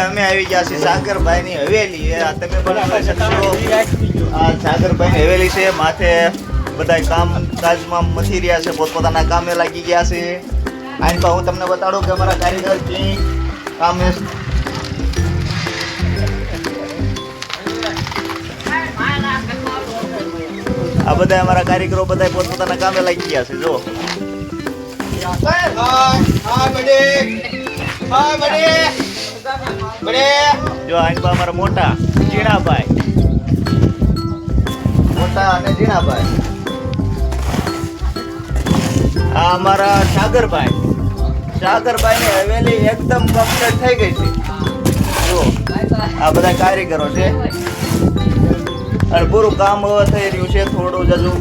અમે આવી ગયા છીએ સાગરભાઈ ની હવેલી તમે સાગરભાઈ ની હવેલી છે. માથે બધા કામ કાજમાં મથી રહ્યા છે. પોતપોતાના કામે લાગી ગયા છે. આની હું તમને બતાડું કે અમારા કારીગર કામે આ બધા અમારા કારીગરો બધા પોતપોતાના કામે લાગી ગયા છે જો જો આની અમારા મોટા જીણાભાઈ મોટા અને જીણાભાઈ આ અમારા સાગરભાઈ. સાગરભાઈ ની હવેલી એકદમ કમ્પ્લીટ થઈ ગઈ છે. જો આ બધા કારીગરો છે. પૂરું કામ થઈ રહ્યું છે થોડું જ હજુ.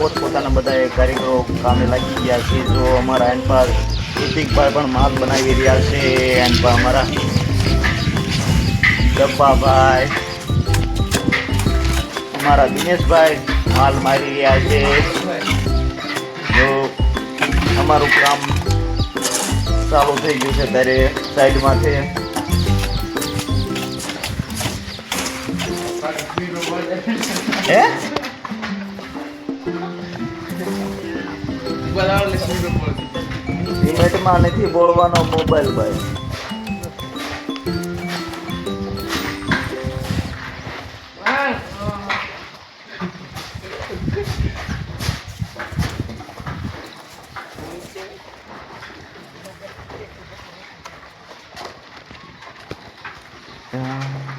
પોતપોતાના બધા કારીગરો કામે લાગી ગયા છે. જો અમારા એન પર ઋતિકભાઈ પણ માલ બનાવી રહ્યા છે એન પર અમારા ગપ્પાભાઈ અમારા દિનેશભાઈ માલ મારી રહ્યા છે. જો અમારું કામ ચાલુ થઈ ગયું છે ત્યારે સાઈડમાંથી હે? લિમિટમાં નથી બોલવાનો મોબાઈલ ભાઈ Yeah.